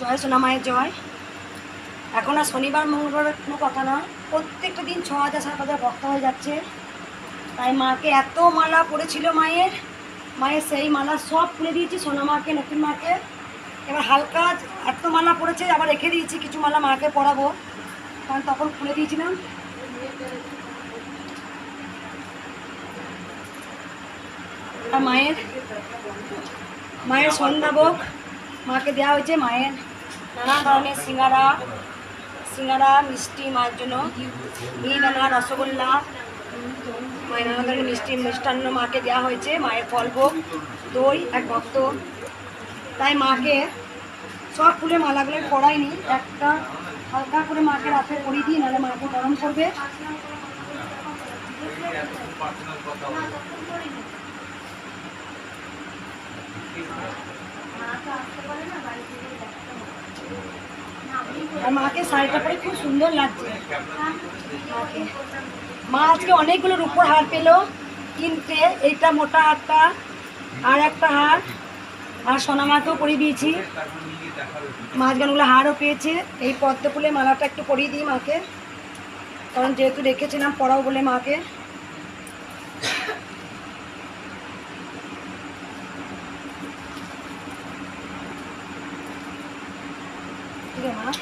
জয় সোনা মায়ের জয়। এখন আর শনিবার মঙ্গলবারের কোনো কথা না প্রত্যেকটা দিন ছ হাজার, সাত হাজার ভক্ত হয়ে যাচ্ছে। তাই মাকে এত মালা পড়েছিল মায়ের। মায়ের সেই মালা সব খুলে দিয়েছি সোনা মাকে, নতুন মাকে। এবার হালকা এত মালা পড়েছে, আবার রেখে দিয়েছি, কিছু মালা মাকে পরাবো কারণ তখন খুলে দিয়েছিলাম। মায়ের মায়ের সন্ধ্যাভোগ মাকে দেওয়া হয়েছে, মায়ের নানা ধরনের সিঙ্গারা সিঙ্গারা, মিষ্টি মায়ের জন্য মিহিদানা রসগোল্লা মায়ের নানা ধরনের মিষ্টি, মিষ্টান্ন মাকে দেওয়া হয়েছে। মায়ের ফলভোগ দই, এক ভক্ত। তাই মাকে সব ফুলে মালাগুলো পড়াইনি একটা হালকা করে মাকে রাতে পরিয়ে দিই, নাহলে মাকে গরম করবে। আর মাকে শাড়িটা পরে খুব সুন্দর লাগছে। মা আজকে অনেকগুলো রূপোর হার পেল। কিনতে এইটা মোটা হারটা আর একটা হার। আর সোনা মাকেও পরিয়ে দিয়েছি। মাঝখানগুলো হারও পেয়েছে। এই পদ্ম ফুলে মালাটা একটু পরিয়ে দিই মাকে। কারণ যেহেতু রেখেছিলাম পড়াও বলে মাকে। মা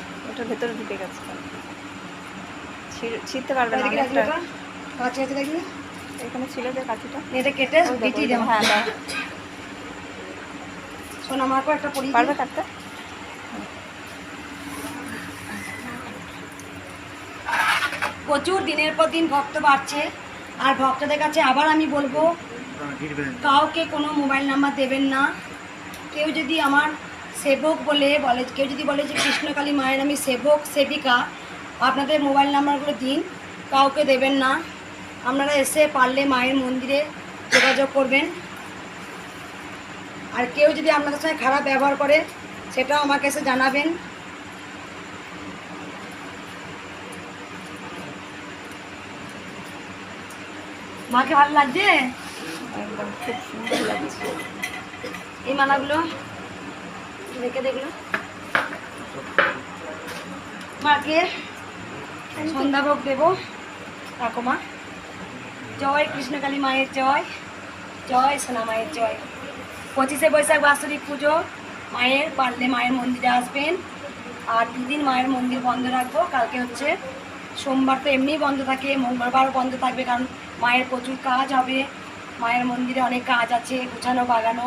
ভেতরে ঢুকে গেছে। ছিঁড়- ছিঁড়তে পারবে না আছে দেখি এখানে ছিল যে কাঠিটা এটা কেটে দেখো, হ্যাঁ দাও। সোনা মাকেও একটা পরিয়ে দিই। পারবে কাটতে? প্রচুর দিনের পর দিন ভক্ত বাড়ছে। আর ভক্তদের কাছে আবার আমি বলব কাউকে কোনো মোবাইল নাম্বার দেবেন না। কেউ যদি আমার সেবক বলে বলে কেউ যদি বলে যে কৃষ্ণকালী মায়ের আমি সেবক সেবিকা আপনাদের মোবাইল নাম্বারগুলো দিন কাউকে দেবেন না। আপনারা এসে পারলে মায়ের মন্দিরে যোগাযোগ করবেন। আর কেউ যদি আপনাদের সঙ্গে খারাপ ব্যবহার করে সেটাও আমাকে এসে জানাবেন। মাকে ভালো লাগছে। এই মালাগুলো রেখে দেখল মাকে সন্ধ্যাভোগ দেব ঠাকুমা জয় কৃষ্ণকালী মায়ের জয় জয় সোনা মায়ের জয়। পঁচিশে বৈশাখ বাৎসরিক পুজো, মায়ের পারলে মায়ের মন্দিরে আসবেন। আর দুদিন মায়ের মন্দির বন্ধ রাখব, কালকে হচ্ছে সোমবার তো এমনিই বন্ধ থাকে, মঙ্গলবারও বন্ধ থাকবে কারণ মায়ের প্রচুর কাজ হবে। মায়ের মন্দিরে অনেক কাজ আছে, গুছানো, বাগানো।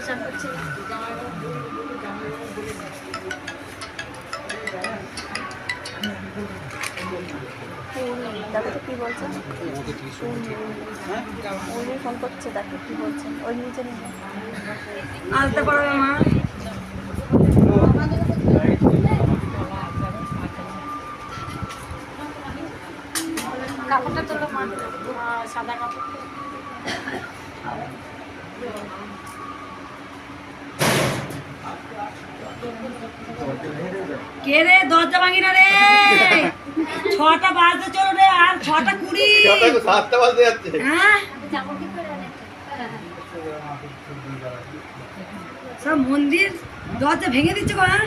জয় করছে কী বলছেন ফোন করছে কী বলছেন ওই পারবে মা কাপড়টা তোলো মা সাদা কাপড় কে রে দরজা ভাঙি না রে ছটা বাজতে চলো রে আর ছটা কুড়ি সাতটা বাজতে যাচ্ছে হ্যাঁ সব মন্দির দরজা ভেঙে দিচ্ছে হ্যাঁ?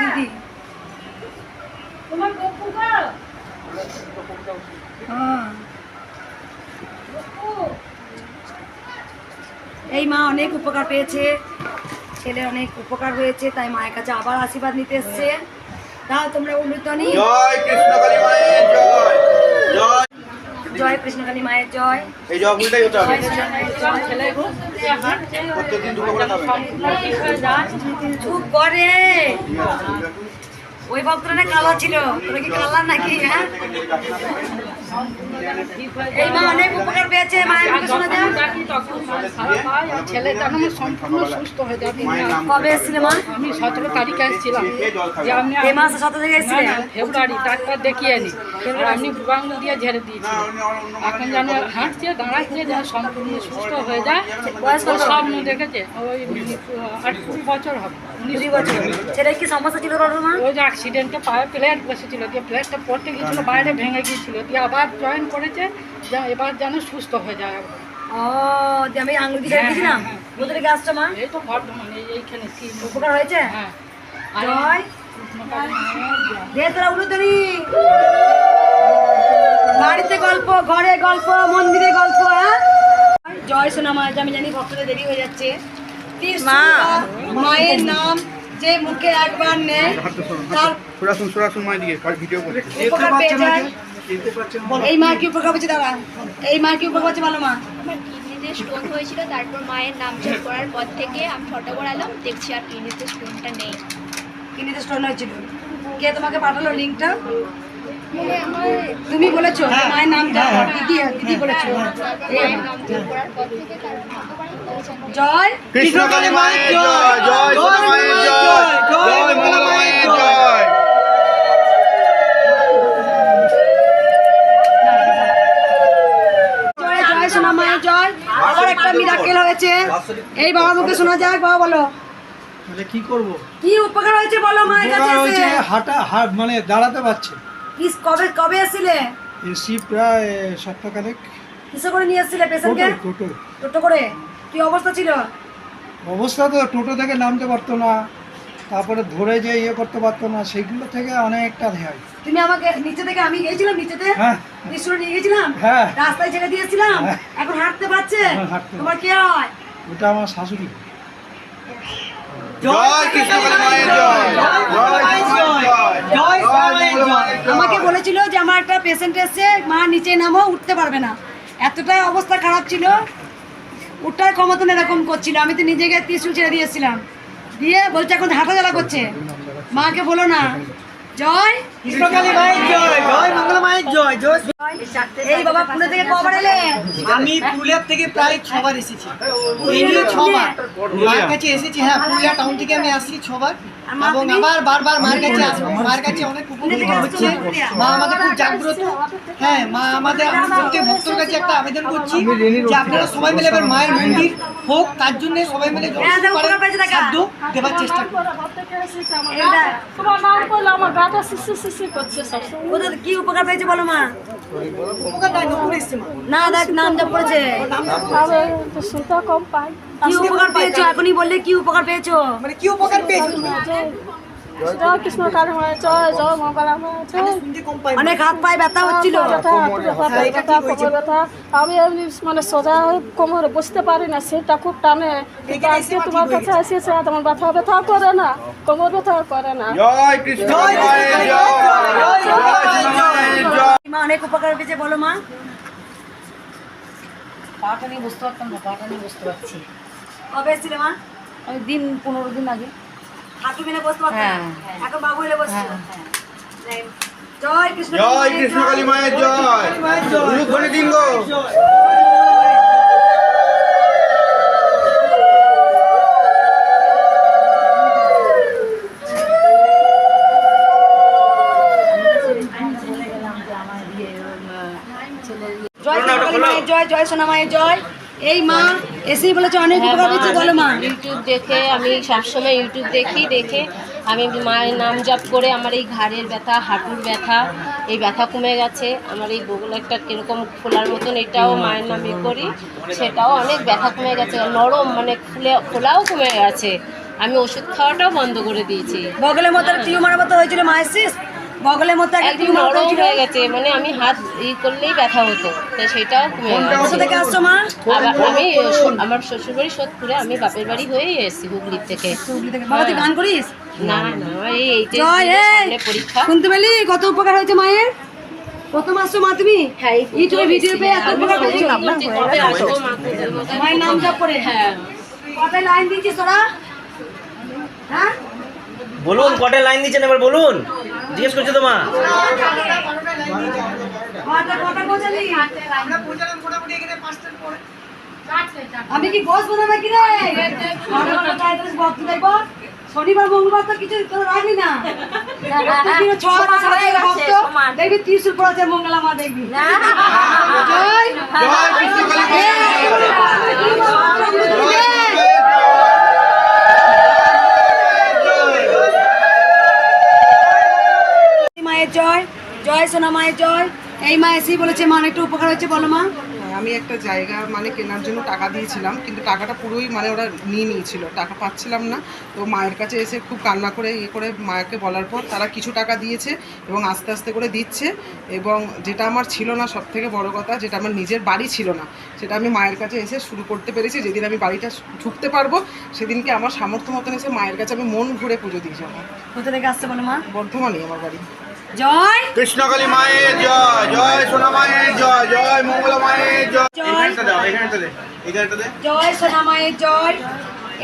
দিদি। হ্যাঁ। এই মা অনেক উপকার পেয়েছে। ছেলে অনেক উপকার হয়েছে, তাই মায়ের কাছে আবার আশীর্বাদ নিতে এসছে। দাও তোমরা উলুতনি জয় কৃষ্ণকালী মায়ের জয়। জয়। জয় কৃষ্ণকালী মায়ের জয়। এই জয় ফুলটাই হতে হবে। প্রত্যেকদিন দুটো করে খাবে। চুপ করে। ওই ভক্তরা কালা ছিল। তোরা কি কালা নাকি হ্যাঁ? এই মা অনেক উপকার পেয়েছে মায়ের মুখে শোনা যায় ছেলে যেন সম্পূর্ণ সুস্থ হয়ে যায় কবে এসেছিলে মা? আমি সতেরো তারিখে এসেছিলাম। যে আপনি এই মাসে সত থেকে না ফেব্রুয়ারি ডাক্তার দেখিয়ে নি আর আপনি বুবাংলো দিয়ে ঝেড়ে এখন যেন হাঁটছে দাঁড়াচ্ছে যেন সম্পূর্ণ সুস্থ হয়ে যায়। বয়স কত? স্বপ্ন দেখেছে ওই আট কুড়ি বছর হবে উনিশ বছর। ছেলের কি সমস্যা ছিল ওই অ্যাক্সিডেন্টে পায়ে প্লেট বসেছিল দিয়ে প্লেটটা পড়তে গিয়েছিল বাইরে ভেঙে গিয়েছিল দিয়ে আবার জয়েন করেছে যে এবার যেন সুস্থ হয়ে যায় আবার। ও যে আমি আঙুল দিয়ে হ্যাঁ, দিয়েছিলাম? কোথা থেকে মা এই তো বর্ধমানে এইখানে উপকার হয়েছে? হ্যাঁ। জয়। দে তোরা উলুতরি বাড়িতে গল্প ঘরে গল্প মন্দিরে গল্প হ্যাঁ? জয় সোনা মা আমি জানি ভক্তদের দেরি হয়ে যাচ্ছে। মা। মায়ের নাম যে মুখে একবার নেয় তার সুরাসুন সুরাসুন মাই দিকে ভিডিও করে উপকার পেয়ে যায়। এই মা কি উপকার পেয়েছে দাদা? এই মা কি উপকার পেয়েছে ভালো মা? কিডনিতে স্টোন হয়েছিল তারপর মায়ের নাম জপ করার পর থেকে আমি ফটো করালাম দেখছি আর কিডনিতে স্টোনটা নেই। কিনিতে স্টোন হয়েছিল। কে তোমাকে পাঠালো লিঙ্কটা মানে তুমি বলেছ মায়ের নাম দিদি দিদি বলেছ মায়ের নাম জপ করার পর থেকে তার ফটো করার পর মায়ের জয় জয় মায়ের জয় জয় মায়ের জয়। জয়। জয় সোনা মায়ের জয়। আবার একটা মিরাকেল হয়েছে। এই বাবা মুখে শোনা যাক বাবা বলো। তাহলে কি করব? কি উপকার হয়েছে বলো মায়ের কাছে হয়েছে হাঁটা হাট মানে দাঁড়াতে পারছে। কি কবে কবে এসেছিলে? এসি প্রায় সপ্তাহখানেক। কিসে করে নিয়ে এসেছিলে পেশেন্টকে? টোটো টোটো করে? কি অবস্থা ছিল? অবস্থা তো টোটো থেকে নামতে পারতো না তারপরে ধরে যে ইয়ে করতে পারতো না সেগুলো থেকে অনেকটা রেহাই। তুমি আমাকে নিচে থেকে আমি গিয়েছিলাম নিচেতে হ্যাঁ। নিশ্চয় নিয়ে গেছিলাম হ্যাঁ। রাস্তায় ছেড়ে দিয়েছিলাম হ্যাঁ। এখন হাঁটতে পারছে? হাঁটতে তোমার কে হয়? ওটা আমার শাশুড়ি। আমাকে বলেছিল যে আমার একটা পেশেন্ট এসছে মা নিচে নামো উঠতে পারবে না। এতটাই অবস্থা খারাপ ছিল। উঠার ক্ষমতা এরকম করছিল। আমি তো নিজেকে ত্রিশুল ছেড়ে দিয়েছিলাম। দিয়ে বলছে, এখন হাঁটা জ্বালা করছে। মাকে বলো না, জয় কৃষ্ণকালী মায়ের জয় জয় মায়ের জয় জয় এই বাবা পুনে থেকে কবার এলে? আমি পুরুলিয়ার থেকে প্রায় ছবার এসেছি। এই ছবার। মায়ের কাছে এসেছি হ্যাঁ পুরুলিয়া টাউন থেকে আমি আসছি ছবার। এবং আবার বারবার মায়ের কাছে আসব। মায়ের কাছে অনেক উপকৃত হচ্ছে। মা আমাদের খুব জাগ্রত। হ্যাঁ মা আমাদের আমি প্রত্যেক ভক্তর কাছে একটা আবেদন করছি যে আপনারা সবাই মিলে এবার মায়ের মন্দির হোক তার জন্য সবাই মিলে হ্যাঁ, দেবার চেষ্টা করুন করছে ওদের কি উপকার পেয়েছে বলো মা? উপকার নয় নতুন এসছে মা। না দেখ নাম যা পড়েছে। শুনতে কম পাই কি উপকার পেয়েছ? এখনই বললে কি উপকার পেয়েছ? মানে কি উপকার পেয়েছ? কৃষ্ণ কালী মায়ের জয় জয় মঙ্গলা মায়ের জয় অনেক হাত পায়ে ব্যথা হচ্ছিল। আমি এমনি মানে সোজা হয়ে কোমরে বসতে পারি না সেটা খুব টানে। আজকে তোমার কাছে এসেছে তোমার ব্যথা ব্যথা করে না কোমর ব্যথা করে না। মা অনেক উপকার পেয়েছে বলো মা। পাটা নিয়ে বুঝতে পারতাম না পাটা নিয়ে বুঝতে পারছি। কবে এসেছিলে মা? আমি দিন পনেরো দিন আগে। হাঁটু বসতে পারছ হ্যাঁ। এখন বাবু এলে বসছো জয় কৃষ্ণ জয় কৃষ্ণকালী মায়ের জয়। দিন গো জয় জয় সোনা মায়ের জয়। এই মা এসেই বলেছে অনেক উপকার বলো মা ইউটিউব দেখে আমি সবসময় ইউটিউব দেখি দেখে আমি মায়ের নাম জপ করে আমার এই ঘাড়ের ব্যথা হাঁটুর ব্যথা এই ব্যথা কমে গেছে আমার এই বগল একটা কীরকম খোলার মতন এটাও মায়ের নামে করি সেটাও অনেক ব্যথা কমে গেছে নরম মানে খুলে খোলাও কমে গেছে আমি ওষুধ খাওয়াটাও বন্ধ করে দিয়েছি বগলের মতো টিউমারের মতো হয়েছিল মা এসছিস বগলের মতো একদম নরম হয়ে গেছে মানে আমি হাত ই করলেই ব্যথা হতো তো সেটাও কমে থেকে আসছো মা? আমি আমার শ্বশুরবাড়ি সোদপুরে আমি বাপের বাড়ি হয়েই এসেছি থেকে। হুগলি থেকে। বাবা তুই গান করিস? না না এই পরীক্ষা। শুনতে পেলি? কত উপকার হয়েছে মায়ের? প্রথম আসছো মা তুমি? হ্যাঁ এই ভিডিও পেয়ে এত উপকার পেয়েছ? কবে আসব মা তোদের মতো? মায়ের নাম জপ করে। হ্যাঁ। কটায় লাইন দিয়েছিস তোরা? হ্যাঁ? বলুন কটায় লাইন দিচ্ছেন এবার বলুন। জিজ্ঞেস করছে তো মা কটা কটা পৌঁছালি আমরা পৌঁছালাম মোটামুটি এখানে পাঁচটার পরে আমি কি বসবো না নাকি রে? শনিবার মঙ্গলবার তো কিছু তোর রাখবি না। দেখবি ত্রিশুল পড়াচ্ছে মঙ্গলা মা দেখবি। জয়। জয় সোনা মায়ের জয়। এই মা এসেই বলেছে মা একটু উপকার হচ্ছে বলো মা। হ্যাঁ, আমি একটা জায়গা মানে কেনার জন্য টাকা দিয়েছিলাম কিন্তু টাকাটা পুরোই মানে ওরা নিয়ে নিয়েছিল টাকা পাচ্ছিলাম না। তো মায়ের কাছে এসে খুব কান্না করে ইয়ে করে মাকে বলার পর তারা কিছু টাকা দিয়েছে এবং আস্তে আস্তে করে দিচ্ছে। এবং যেটা আমার ছিল না সব থেকে বড় কথা যেটা আমার নিজের বাড়ি ছিল না সেটা আমি মায়ের কাছে এসে শুরু করতে পেরেছি। যেদিন আমি বাড়িটা ঢুকতে পারব সেদিনকে আমার সামর্থ্য মতন এসে মায়ের কাছে আমি মন ঘুরে পুজো দিয়ে যাব। কোথা থেকে আসছে বলো মা? বর্ধমানই আমার বাড়ি। জয়। কৃষ্ণকালী মায়ের জয় জয় সোনা মায়ের জয় জয় মঙ্গলা মায়ের জয়। এখানটা দাও এখানটা দে এখানটা দে। জয় সোনা মায়ের জয়।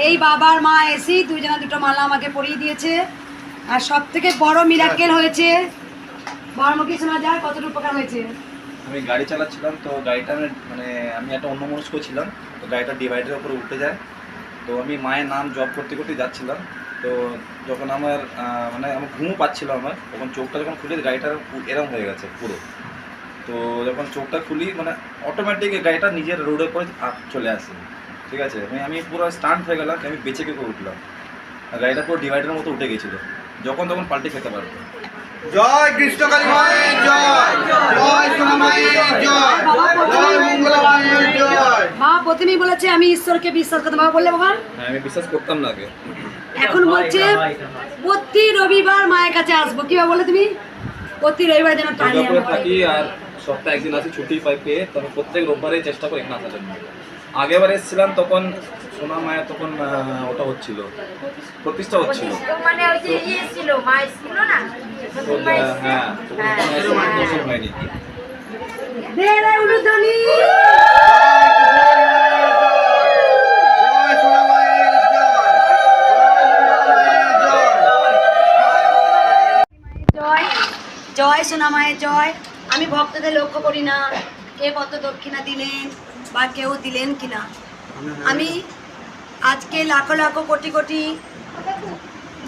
এই বাবার মা এসি দুইজনা দুটো মালা আমাকে পরিয়ে দিয়েছে। আর সব থেকে বড় মিরাকেল হয়েছে বড়মুখী শোনা যায় কতটুকু উপকার হয়েছে? আমি গাড়ি চালাচ্ছিলাম তো গাড়িটা মানে আমি একটা অন্য মনস্ক ছিলাম তো গাড়িটা ডিভাইডের উপরে উঠে যায়। তো আমি মায়ের নাম জব করতে করতে যাচ্ছিলাম তো যখন আমার মানে আমার ঘুমও পাচ্ছিল আমার তখন চোখটা যখন খুলি গাড়িটা এরম হয়ে গেছে পুরো। তো যখন চোখটা খুলি মানে অটোমেটিক গাড়িটা নিজের রোডের পরে চলে আসে। ঠিক আছে? আমি আমি পুরো স্টান্ট হয়ে গেলাম আমি বেঁচে কে করে উঠলাম। আর গাড়িটা পুরো ডিভাইডের মতো উঠে গেছিল। যখন তখন পাল্টে খেতে পারব। জয় কৃষ্ণকালী মায়ের জয়। জয় সোনা মায়ের জয়। জয় মঙ্গলা মায়ের জয়। মা প্রথমেই বলেছে আমি ঈশ্বরকে বিশ্বাস করতে বাবা বললে বাবা? হ্যাঁ আমি বিশ্বাস করতাম না আগে। এখন বলছে প্রতি রবিবার মায়ের কাছে আসব। কি বলে তুমি? প্রতি রবিবার যেন টানি থাকি আর সপ্তাহে একদিন আসি ছুটি পাই পেয়ে তবে প্রত্যেক রোববারে চেষ্টা করি না আসার জন্য আগেবার এসেছিলাম তখন সোনা মায়ের তখন ওটা হচ্ছিল প্রতিষ্ঠা হচ্ছিল। মানে ওই যে ইয়ে ছিল মায়ের ছিল না? হ্যাঁ এসে দর্শন হয়নি। জয় সোনা মায়ের জয়। আমি ভক্তদের লক্ষ্য করি না, কে কত দক্ষিণা দিলেন বা কেউ দিলেন কিনা। আমি আজকে লাখো লাখো কোটি কোটি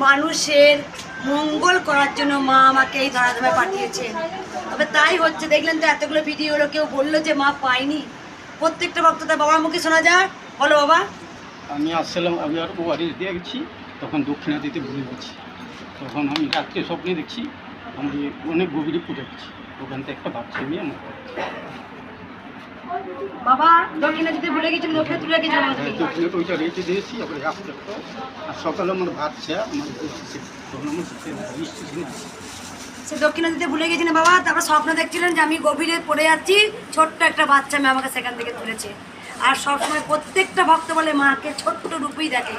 মানুষের মঙ্গল করার জন্য মা আমাকে এই ধরাধামে পাঠিয়েছেন তবে তাই হচ্ছে, দেখলেন তো এতগুলো ভিডিও হলো, কেউ বলল যে মা পাইনি প্রত্যেকটা ভক্ত তার বাবার মুখে শোনা যায়। বলো বাবা। আমি আসছিলাম আমি আর দিয়ে গেছি তখন দক্ষিণা দিতে ভুলে গেছি। তখন আমি রাত্রে স্বপ্নে দেখছি আমি অনেক গভীরে পুজো গেছি ওখান থেকে একটা বাচ্চা নিয়ে আমার বাবা দক্ষিণা দিতে ভুলে গেছিল দক্ষিণা তুলে গেছিল আমাকে দক্ষিণাটা ওইটা রেখে দিয়েছি আবার রাত্রে আর সকালে আমার ভাত চেয়া আমার তখন আমার স্টেশনে সে দক্ষিণা দিতে ভুলে গেছিলেন বাবা তারপর স্বপ্ন দেখছিলেন যে আমি গভীরে পড়ে যাচ্ছি ছোট্ট একটা বাচ্চা মেয়ে আমাকে সেখান থেকে তুলেছে। আর সবসময় প্রত্যেকটা ভক্ত বলে মাকে ছোট্ট রূপেই দেখে।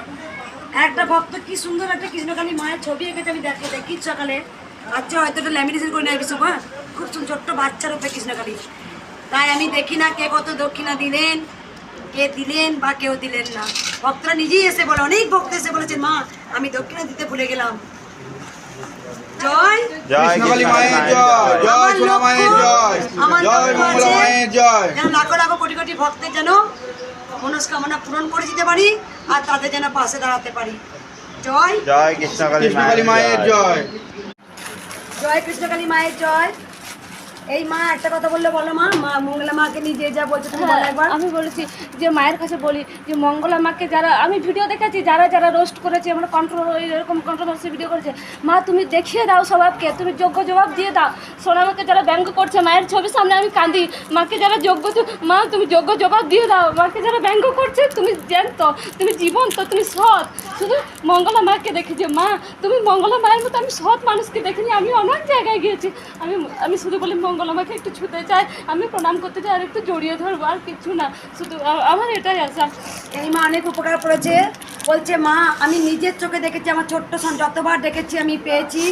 একটা ভক্ত কি সুন্দর একটা কৃষ্ণকালী মায়ের ছবি এঁকেছে আমি দেখে দেখি সকালে। আচ্ছা হয়তো একটা ল্যামিনেশন করে নেয় কিছু হ্যাঁ? খুব ছোট্ট বাচ্চার রূপে কৃষ্ণকালী তাই আমি দেখি না কে কত দক্ষিণা দিলেন কে দিলেন বা কেউ দিলেন না। ভক্তরা নিজেই এসে বলে অনেক ভক্ত এসে বলেছেন মা আমি দক্ষিণা দিতে ভুলে গেলাম। জয় জয় জয় সোনা মায়ের জয় জয় মঙ্গলা মায়ের জয়। যেন লাখো লাখো কোটি কোটি ভক্তের যেন মনস্কামনা পূরণ করে দিতে পারি আর তাদের যেন পাশে দাঁড়াতে পারি। জয় জয় কৃষ্ণকালী মায়ের জয়। জয় কৃষ্ণকালী মায়ের জয়। এই মা একটা কথা বললে বলো মা মা মঙ্গলা মাকে নিয়ে নিজে যা বলছো তুমি বলো একবার। আমি বলেছি যে মায়ের কাছে বলি যে মঙ্গলা মাকে যারা আমি ভিডিও দেখেছি যারা যারা রোস্ট করেছে, আমরা কন্ট্রোল এরকম কন্ট্রোভার্সি ভিডিও করেছে। মা, তুমি দেখিয়ে দাও সবাইকে, তুমি যোগ্য জবাব দিয়ে দাও। সোনামাকে যারা ব্যঙ্গ করছে, মায়ের ছবির সামনে আমি কাঁদি মাকে যারা যোগ্য মা, তুমি যোগ্য জবাব দিয়ে দাও। মাকে যারা ব্যঙ্গ করছে, তুমি জ্যান্ত, তুমি জীবন্ত, তুমি সৎ। শুধু মঙ্গলা মাকে দেখেছি। মা, তুমি মঙ্গলা মায়ের মতো আমি সৎ মানুষকে দেখিনি, আমি অনেক জায়গায় গিয়েছি। আমি আমি শুধু বলি মঙ্গলা মাকে একটু ছুতে চাই, আমি প্রণাম করতে চাই, আর একটু জড়িয়ে ধরবো, আর কিছু না। শুধু আমার এটাই আশা। এই মা অনেক উপকার করেছে। বলছে, মা, আমি নিজের চোখে দেখেছি আমার ছোট্ট সন যতবার দেখেছি আমি পেয়েছি।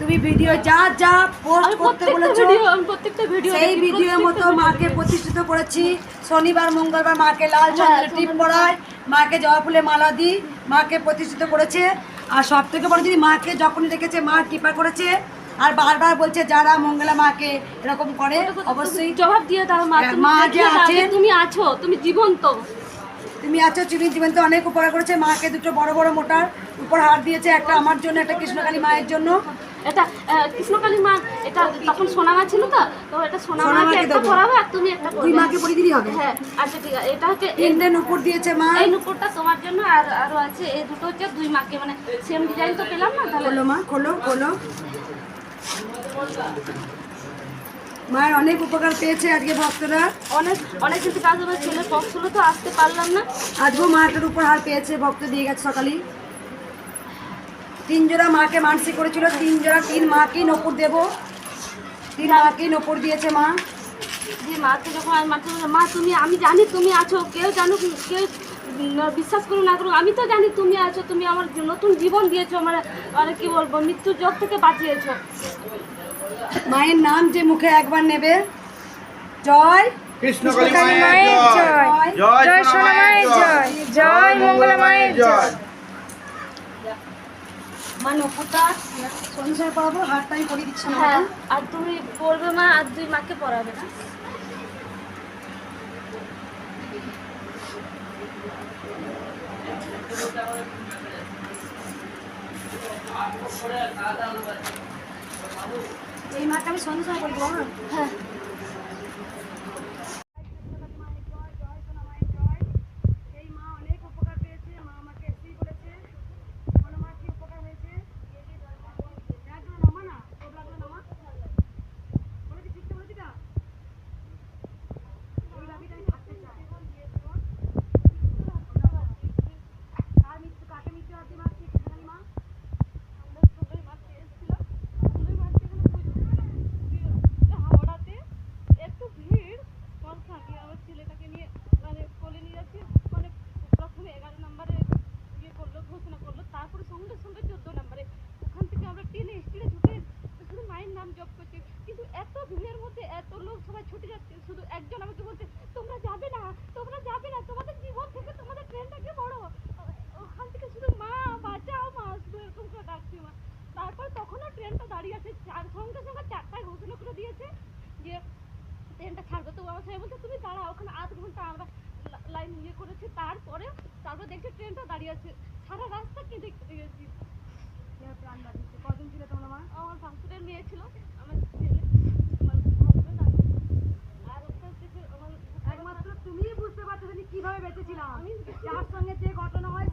তুমি ভিডিও যা যা পোস্ট করতে বলেছ ভিডিও আমি প্রত্যেকটা ভিডিও সেই ভিডিওর মতো মাকে প্রতিষ্ঠিত করেছি। শনিবার মঙ্গলবার মাকে লাল চন্দ্রের টিপ পড়ায় মাকে জবা ফুলে মালা দিই মাকে প্রতিষ্ঠিত করেছে। আর সব থেকে বড় যদি মাকে যখনই দেখেছে মা কৃপা করেছে। আর বারবার বলছে যারা মঙ্গলা মাকে এরকম করে অবশ্যই। জবাব দিয়ে দাও মা হ্যাঁ, যে আছে তুমি আছো তুমি জীবন্ত। তুমি আছো চিনি তো অনেক উপকার করেছে। মাকে দুটো বড় বড় মোটার উপর হার দিয়েছে একটা আমার জন্য একটা কৃষ্ণকালী মায়ের জন্য। এটা কৃষ্ণকালী মা এটা তখন ছিল তো? তো এটা একটা। আর তুমি একটা দুই মাকে পরিয়ে দিলেই হবে। হ্যাঁ আচ্ছা ঠিক আছে এটা হচ্ছে এই তিনটে নুপুর দিয়েছে মা। এই নুপুরটা তোমার জন্য আর আরও আছে এই দুটো হচ্ছে দুই মাকে মানে সেম ডিজাইন তো পেলাম না তাহলে? খোলো মা খোলো খোলো। মায়ের অনেক উপকার পেয়েছে আজকে ভক্তরা। অনেক অনেক কিছু কাজ আমার ছেলে ছিল তো আসতে পারলাম না। আজকেও মাটার উপর হার পেয়েছে ভক্ত দিয়ে গেছে সকালেই। তিন জোড়া মাকে মানসিক করেছিল তিন জোড়া তিন মাকেই নপুর দেব। তিন মাকেই নপুর দিয়েছে মা। যে মাকে যখন আমি মাকে মা তুমি আমি জানি তুমি আছো কেউ জানো কেউ বিশ্বাস করুন না করুন আমি তো জানি তুমি আছো তুমি আমার নতুন জীবন দিয়েছ আমার আর কি বলব মৃত্যুর যোগ থেকে বাঁচিয়েছো। মায়ের নাম যে মুখে একবার নেবে। জয় কৃষ্ণকালী মায়ের জয়। জয়। সোনা মায়ের জয়। জয়। মঙ্গলা মায়ের জয়। মা নপুরটা সন্ধ্যায় পড়াবো হারটা আমি পরিয়ে দিচ্ছি না হ্যাঁ আর তুমি পড়বে মা আর দুই মাকে পড়াবে না। এই মাকে আমি সন্ধ্যে সময় করব হ্যাঁ এই মা অনেক উপকার পেয়েছে মা আমাকে এসেই বলেছে বলো মা কি উপকার হয়েছে একদম নামা না তোবলাগুলো নামা বলে কি ঠিকঠাক বলেছি না ওই দাবিটা আমি থাকতে চাই কার মৃত্যু কাকে মৃত্যু হাতে মারছি কৃষ্ণকালী মা আমরা ষোলোই মার্চে এসেছিলাম ষোলোই মার্চে এখানে পুজো ছিল। হাওড়াতে এত ভিড় কনস্টান্টলি আমার ছেলেটাকে নিয়ে মানে কোলে নিয়ে যাচ্ছি মানে প্রথমে এগারো নম্বরে ইয়ে করল ঘোষণা করল তারপরে সঙ্গে সঙ্গে চোদ্দ নম্বরে ওখান থেকে আমরা টেনে স্টিলে ছুটে শুধু মায়ের নাম জপ করছি কিন্তু এত ভিড়ের মধ্যে এত লোক সবাই ছুটে যাচ্ছে শুধু একজন আমাকে বলছে তোমরা যাবে না তোমরা যাবে না তোমাদের জীবন থেকে তোমাদের ট্রেনটাকে বড়। ওখান থেকে শুধু মা বাঁচাও মা শুধু এরকম করে ডাকছি মা। তারপর তখনও ট্রেনটা দাঁড়িয়ে আছে চার সঙ্গে সঙ্গে চারটায় ঘোষণা করে দিয়েছে যে ট্রেনটা ছাড়বে তো আমার সাহেব বলছে তুমি দাঁড়া ওখানে আধ ঘণ্টা আমরা লাইন ইয়ে করেছি। তারপরে তারপর দেখছি ট্রেনটা দাঁড়িয়ে আছে সারা রাস্তা কে দেখতে গেছি প্রাণ বাঁচিয়েছে? কজন ছিল তোমরা মা? আমার ভাসুরের মেয়ে ছিল আমার হাজবেন্ড আছে আর ওটা হচ্ছে যে আমার একমাত্র তুমিই বুঝতে পারছ যে আমি কীভাবে বেঁচেছিলাম? যার সঙ্গে যে ঘটনা হয়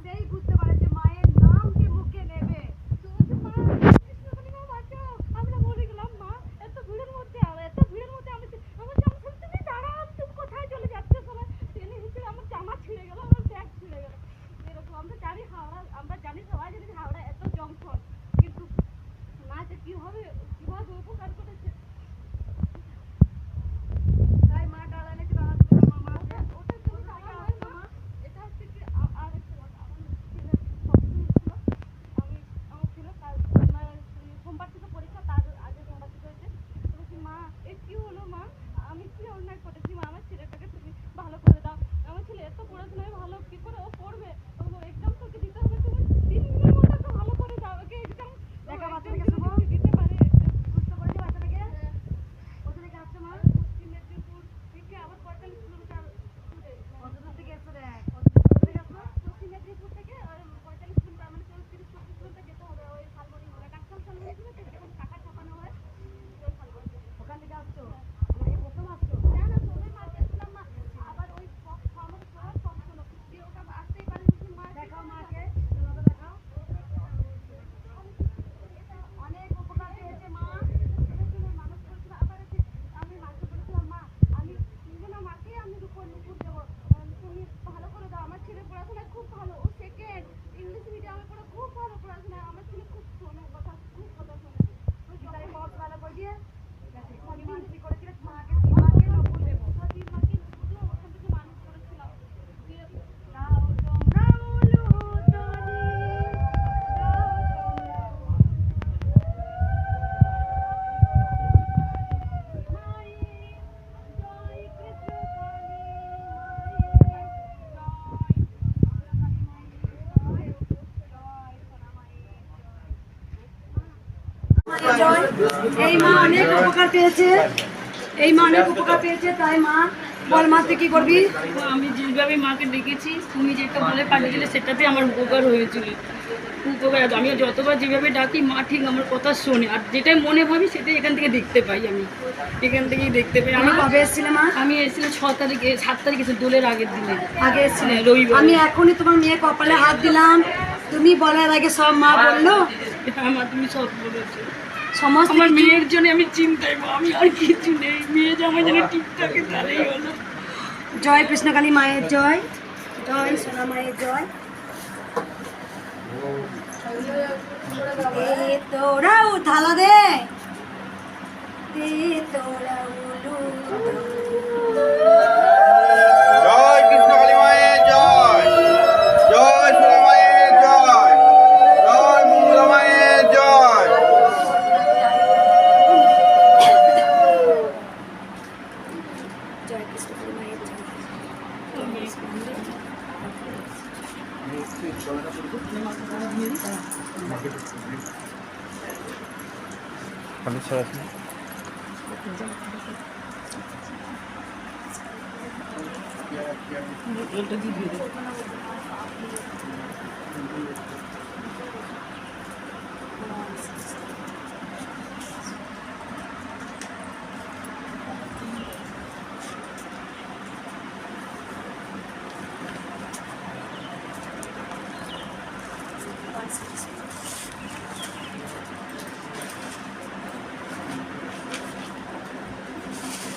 জয়। এই মা অনেক উপকার পেয়েছে। এই মা অনেক উপকার পেয়েছে তাই মা বল মা তুই কি করবি? আমি যেভাবে মাকে ডেকেছি তুমি যেটা বলে পাঠিয়েছিলে সেটাতে আমার উপকার হয়েছিল। উপকার আমি যতবার যেভাবে ডাকি মা ঠিক আমার কথা শোনে। আর যেটাই মনে ভাবি সেটাই এখান থেকে দেখতে পাই আমি। এখান থেকেই দেখতে পাই। আমি কবে এসেছিলে মা? আমি এসেছিলাম ছ তারিখে সাত তারিখে দোলের আগের দিনে। আগে এসেছিলে। হ্যাঁ, রবিবার। আমি এখনই তোমার মেয়ে কপালে হাত দিলাম। তুমি বলার আগে সব মা বলল? আমার তুমি সব বলেছ। সমস্ত আমার মেয়ের জন্য আমি চিন্তায় আমি আর কিছু নেই। মেয়ে যেন ঠিক থাকে তাহলেই হলো। জয় কৃষ্ণকালী মায়ের জয় জয় সোনা মায়ের জয়। তোরাও থালা দে। দে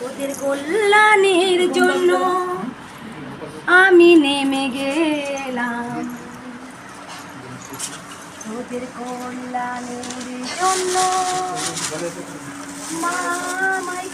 ওদের ওদের কল্যাণের জন্য। মা আমায়